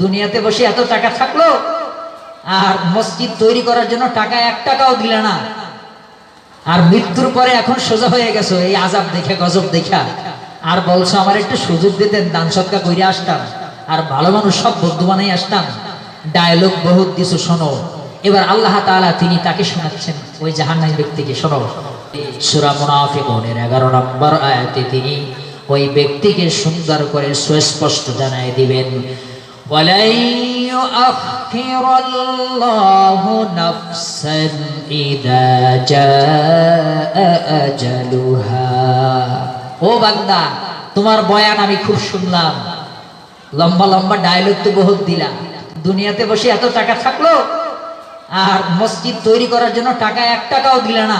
দুনিয়াতে বসে এত টাকা থাকল, আর মসজিদ তৈরি করার জন্য টাকা এক টাকাও দিলে না। আর মৃত্যুর পরে এখন সোজা হয়ে গেছো, এই আজাব দেখে, গজব দেখা। আর বলছো, আমার একটু সুযোগ দিতেন, দান সৎকা কইরে আসতাম, আর ভালো মানুষ সব বন্ধু বানাই আসতাম। ডায়লগ বহুত কিছু শোনো। এবার আল্লাহ তাআলা তিনি তাকে শোনাচ্ছেন, ওই জাহান্নামী ব্যক্তিকে, শোনো। সূরা মুনাফিকুনের 11 নম্বর আয়াতে তিনি ওই ব্যক্তিকে সুন্দর করে সুস্পষ্ট জানায় দিবেন ولن يؤخر الله نفسا إذا جاء أجلها ও বান্দা তোমার বয়ান আমি খুব শুনলাম লম্বা লম্বা ডায়লগ তো বহুত দিলাম দুনিয়াতে বসে এত টাকা থাকলো আর মসজিদ তৈরি করার জন্য টাকা এক টাকাও দিলে না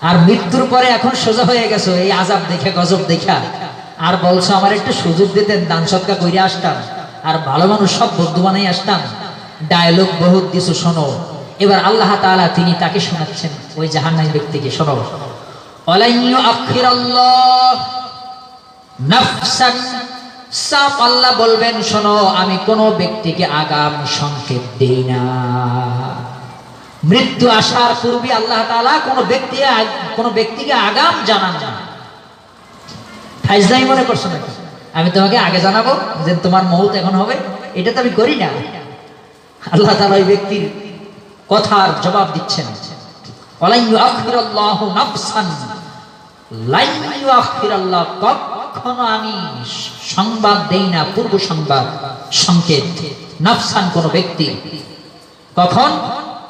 আর মৃত্যুর পরে এখন সোজা হয়ে গেছো এই আজাব দেখে গজব দেখা আর বলছো আমার একটু সুযোগ দিতেন দান সৎকা কইরে আসতাম আর ভালো মানুষ সব বন্ধু বানাই আসতাম। ডায়লগ বহুত কিছু শোনো। এবার আল্লাহ তাআলা তিনি তাকে শোনাচ্ছেন, ওই জাহান্নামী ব্যক্তিকে, শোনো। আল্লাহ বলবেন, শোনো, আমি কোনো ব্যক্তিকে আগাম সংকেত দেই না। মৃত্যু আসার পূর্বে আল্লাহ তাআলা কোনো ব্যক্তি, কোনো ব্যক্তিকে আগাম জানান না। মনে করছ নাকি? আমি তোমাকে আগে জানাব যে তোমার মৌত এখন হবে। এটা তো আমি করি না। আল্লাহ তাআলা ওই ব্যক্তির কথার জবাব দিচ্ছেন। কখনো আমি সংবাদ দেই না, পূর্ব সংবাদ, সংকেত। নাফসান কোন ব্যক্তি। কখন?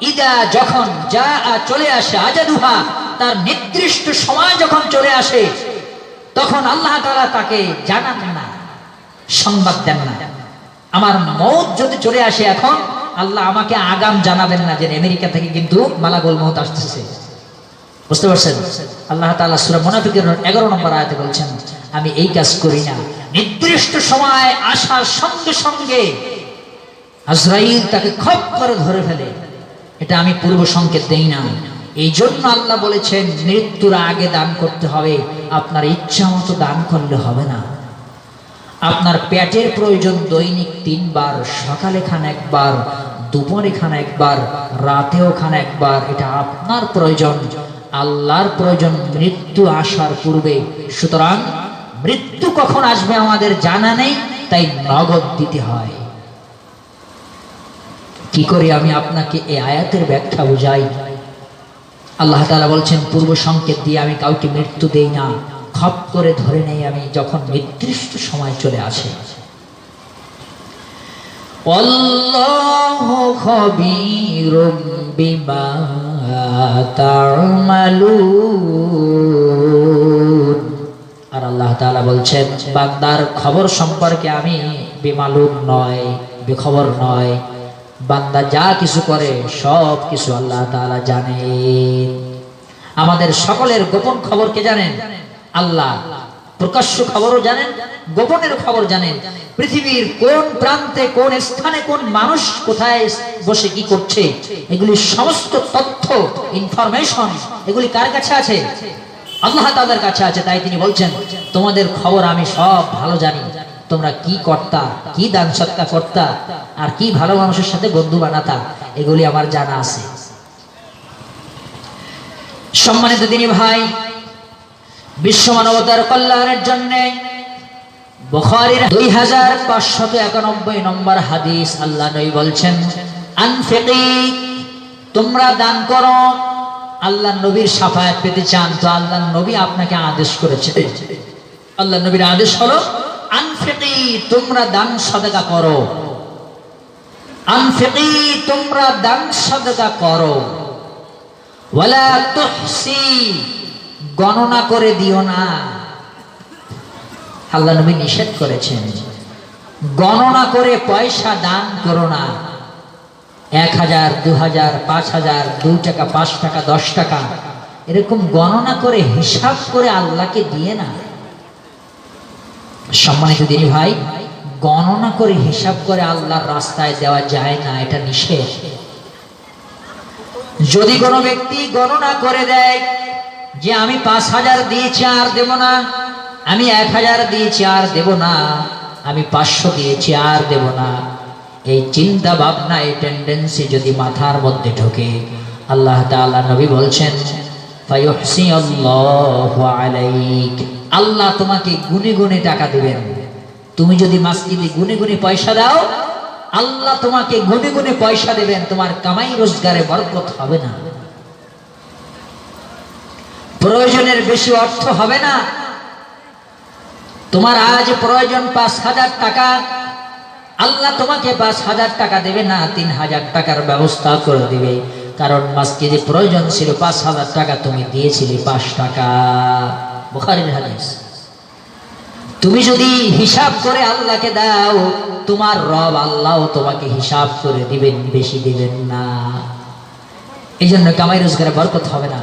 ইদা যখন যা চলে আসে, আজাদুহা, তার নির্দিষ্ট সময় যখন চলে আসে তখন আল্লাহ তাআলা তাকে জানান না, সংবাদ দেন না। আমার মত যদি চলে আসে এখন, আল্লাহ আমাকে আগাম জানাবেন না যে আমেরিকা থেকে কিন্তু মালাগোল মত আসতেছে। বুঝতে পারছেন? আল্লাহ তাআলা সূরা মুনাফিকের 11 নম্বর আয়াতে বলছেন, আমি এই কাজ করি না। নির্দিষ্ট সময় আসার সঙ্গে সঙ্গে আজরাইল তাকে খপ করে ধরে ফেলে। এটা আমি পূর্ব সংকেত দেই না এই জন্য আল্লাহ বলেছেন, মৃত্যুর আগে দান করতে হবে। আপনার ইচ্ছা মতো দান করলে হবে না। আপনার পেটের প্রয়োজন দৈনিক তিনবার সকালে খান একবার দুপুরে খান একবার রাতেও খান একবার, এটা আপনার প্রয়োজন। আল্লাহর প্রয়োজন মৃত্যু আসার পূর্বে। সুতরাং মৃত্যু কখন আসবে আমাদের জানা নেই, তাই নগদ দিতে হয়। কি করে আমি আপনাকে এই আয়াতের ব্যাখ্যা বুঝাই? আল্লাহ তাআলা বলছেন, পূর্ব সংকেত দিয়ে আমি কাউকে মৃত্যু দেই না। খপ করে ধরে নেই আমি যখন নির্দিষ্ট সময় চলে আসে। আর আল্লাহ তাআলা বলছেন, বান্দার খবর সম্পর্কে আমি বিমালুন নয়, বেখবর নয় বান্দা যা কিছু করে, সব কিছু আল্লাহ তাআলা জানেন আমাদের সকলের গোপন খবর কে জানেন? আল্লাহ। প্রকাশ্য খবরও জানেন, গোপনের খবর জানেন। পৃথিবীর কোন প্রান্তে, কোন স্থানে, কোন মানুষ কোথায় বসে কি করছে, এগুলি সমস্ত তথ্য ইনফরমেশন এগুলি কার কাছে আছে? আল্লাহ তাদের কাছে আছে, তাই তিনি বলছেন, তোমাদের খবর আমি সব ভালো জানি। তোমরা কি করতা, কি দান সৎকা করতা, আর কি ভালো মানুষের সাথে বন্ধু বানাতা, এগুলি আমার জানা আছে। সম্মানিত তিনি ভাই, বিশ্ব মানবতার কল্যাণের জন্য বুখারীর দুই হাজার পাঁচশত একানব্বই নম্বর হাদিস আল্লাহ নবী বলছেন, আনফিকি, তোমরা দান করো আল্লাহ নবীর সাফায়াত পেতে চান। তো আল্লাহ নবী আপনাকে আদেশ করেছে। আল্লাহ নবীর আদেশ হলো আনফিকি, তোমরা দান সদকা করো। আনফিকি, তোমরা দান সদকা করো। ওয়ালা তুহসি, গণনা করে দিও না। আল্লাহ নবী নিষেধ করেছেন। গণনা করে পয়সা দান করো না। এক হাজার, দু হাজার, পাঁচ হাজার, দুই টাকা, পাঁচ টাকা, দশ টাকা, এরকম গণনা করে হিসাব করে আল্লাহকে দিয়ে না। সম্মানিত দিনী ভাই, গণনা করে হিসাব করে আল্লাহর রাস্তায় দেওয়া যায় না, এটা নিষেধ। যদি কোনো ব্যক্তি গণনা করে দেয় যে আমি পাঁচ হাজার দিয়েছি আর দেব না, আমি এক হাজার দিয়েছি আর দেব না, আমি পাঁচশো দিয়েছি আর দেব না, এই চিন্তা ভাবনা, এই টেন্ডেন্সি যদি মাথার মধ্যে ঢোকে, আল্লাহ তাআলা নবী বলছেন আল্লাহু তোমাকে গুনে গুনে টাকা দিবেন। তুমি যদি মাসজিদে গুনে গুনে পয়সা দাও, আল্লাহ তোমাকে গুনে গুনে পয়সা দেবেন, তোমার কামাই রোজগারে বরকত হবে না। প্রয়োজনের বেশি অর্থ হবে না। তোমার আজ প্রয়োজন পাঁচ হাজার টাকা। আল্লাহ তোমাকে পাঁচ হাজার টাকা দেবে না, তিন হাজার টাকার ব্যবস্থা করে দিবে। কারণ মাসজিদে প্রয়োজন ছিল পাঁচ হাজার টাকা, তুমি দিয়েছিলে পাঁচ টাকা। বুখারীর হাদিস। তুমি যদি হিসাব করে আল্লাহকে দাও, তোমার রব আল্লাহ তোমাকে হিসাব করে দিবেন, বেশি দিবেন না। এই জন্য কামাই রোজগারে বরকত হবে না।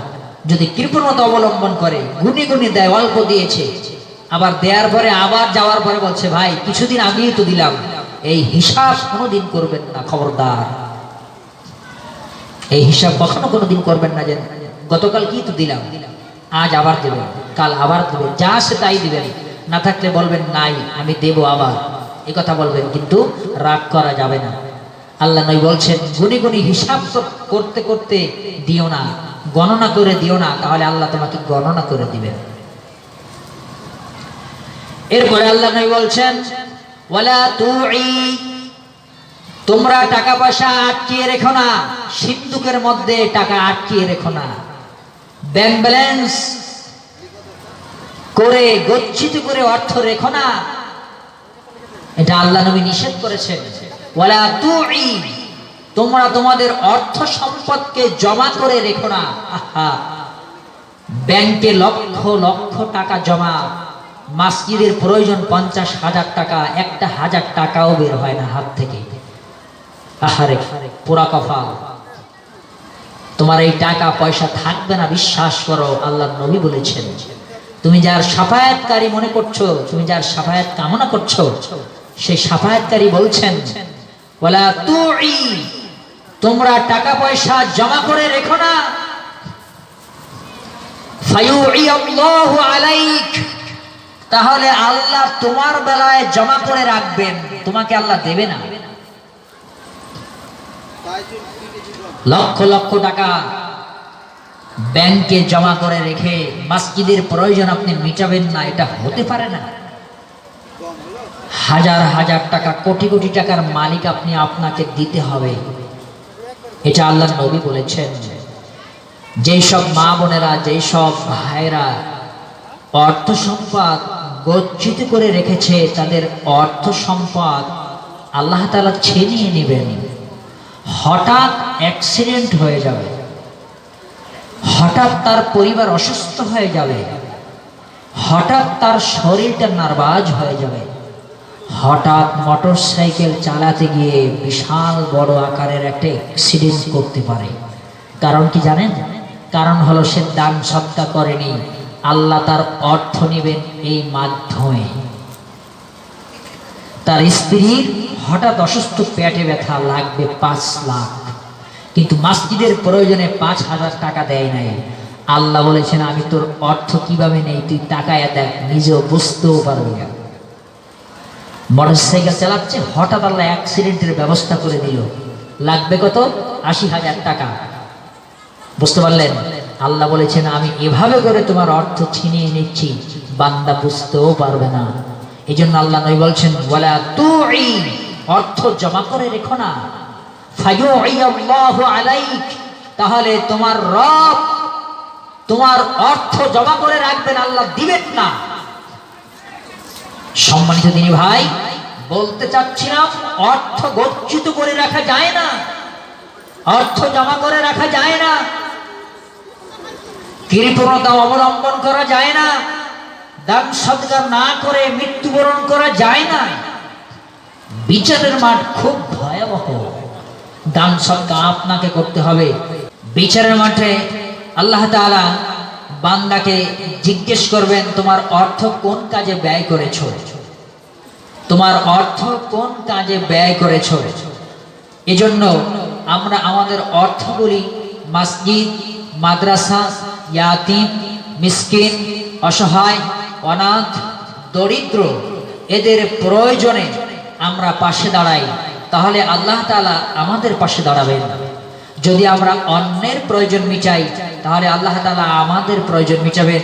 যদি কৃপণতা অবলম্বন করে, গুনি গুনি দেয়, অল্প দিয়েছে, আবার দেওয়ার পরে, আবার যাওয়ার পরে বলছে, ভাই, কিছুদিন আগেই তো দিলাম। এই হিসাব কোনোদিন করবেন না, খবরদার। এই হিসাব কখনো কোনোদিন করবেন না যে গতকাল কি তো দিলাম, আজ আবার দেবেন, কাল আবার দেবেন, যা সে তাই দিবেন। না থাকলে বলবেন, নাই, আমি দেব আবার। এই কথা বলবেন, কিন্তু রাগ করা যাবে না। আল্লাহ নই বলছেন, গুনি গুনি হিসাব কর- করতে করতে দিও না, গণনা করে দিও না, তাহলে আল্লাহ তোমাকে গণনা করে দিবেন। এরপরে আল্লাহ নই বলছেন, ওয়ালা তুই তোমরা টাকা পয়সা আটকিয়ে রেখো না, সিন্ধুকের মধ্যে টাকা আটকিয়ে রেখো না। ব্যাংক ব্যালেন্স করে, গচ্ছিত করে অর্থ রেখো না। এটা আল্লাহ নবী নিষেধ করেছেন। ওয়ালা তুই, তোমরা তোমাদের অর্থ সম্পদকে জমা করে রেখো না। আহা। ব্যাংকে লক্ষ লক্ষ টাকা জমা, মাসজিদের প্রয়োজন পঞ্চাশ হাজার টাকা, একটা হাজার টাকাও বের হয় না হাত থেকে। আহারে পুরা কফা। তোমার এই টাকা, পয়সা থাকবে না, বিশ্বাস করো, আল্লাহ নবী বলেছেন। তুমি যার সাফায়াতকারী মনে করছ, তুমি যার সাফায়াত কামনা করছ, সেই সাফায়াতকারী বলছেন বলা তুই, তোমরা টাকা, পয়সা জমা করে রেখো না। তাহলে আল্লাহ তোমার বেলায় জমা করে রাখবেন, তোমাকে আল্লাহ দেবে না। লক্ষ লক্ষ টাকা ব্যাংকে জমা করে রেখে মসজিদের প্রয়োজন আপনি মিটাবেন না, এটা হতে পারে না। হাজার হাজার টাকা, কোটি কোটি টাকার মালিক আপনি, আপনাকে দিতে হবে। এটা আল্লাহ নবী বলেছেন। যেই সব মা বোনেরা, যেই সব ভাইরা অর্থ সম্পদ গচ্ছিত করে রেখেছে, তাদের অর্থ সম্পদ আল্লাহ তালা ছিনিয়ে নেবেন। হঠাৎ অ্যাক্সিডেন্ট হয়ে যাবে। হঠাৎ তার পরিবার অসুস্থ হয়ে যাবে। হঠাৎ তার শরীরটা নার্ভাজ হয়ে যাবে। হঠাৎ মোটর সাইকেল চালাতে গিয়ে বিশাল বড় আকারের একটা অ্যাক্সিডেন্ট করতে পারে। কারণ কি জানেন? কারণ হলো সে দান সত্তা করেনি। আল্লাহ তার অর্থ নেবেন এই মাধ্যমে। তার স্ত্রীর হঠাৎ অসুস্থ পেটে ব্যথা লাগবে পাঁচ লাখ। কিন্তু মাসজিদের প্রয়োজনে পাঁচ হাজার টাকা দেয় নাই। আল্লাহ বলেছেন, আমি তোর অর্থ কীভাবে নেই? তুই টাকায় দেখ, নিজেও বুঝতেও পারবি না। মোটরসাইকেল চালাচ্ছে, হঠাৎ আল্লাহ অ্যাক্সিডেন্টের ব্যবস্থা করে দিল। লাগবে কত? আশি হাজার টাকা। বুঝতে পারলেন? আল্লাহ বলেছেন, আমি এভাবে করে তোমার অর্থ ছিনিয়ে নিচ্ছি, বান্দা বুঝতেও পারবে না। এই জন্য আল্লাহ নই বলছেন বলা তুই অর্থ জমা করে রেখো না। তাহলে তোমার রব, তোমার অর্থ জমা করে রাখবেন, আল্লাহ দিবেন না। সম্মানিত দিনী ভাই, বলতে চাচ্ছিলাম, অর্থ গচ্ছিত করে রাখা যায় না। অর্থ জমা করে রাখা যায় না। কৃপণতা অবলম্বন করা যায় না। দান সৎকার না করে মৃত্যুবরণ করা যায় না। বিচারের মাঠ খুব ভয়াবহ। দান সৎকার আপনাকে করতে হবে। বিচারের মাঠে আল্লাহ তাআলা বান্দাকে জিজ্ঞেস করবেন, তোমার অর্থ কোন কাজে ব্যয় করেছ? তোমার অর্থ কোন কাজে ব্যয় করেছ? এজন্য আমরা আমাদের অর্থগুলি মসজিদ, মাদ্রাসা, ইয়াতিম, মিসকিন, অসহায়, অনাথ, দরিদ্র, এদের প্রয়োজনে আমরা পাশে দাঁড়াই, তাহলে আল্লাহ তালা আমাদের পাশে দাঁড়াবেন। যদি আমরা অন্যের প্রয়োজন মিটাই, তাহলে আল্লাহ তালা আমাদের প্রয়োজন মিটাবেন।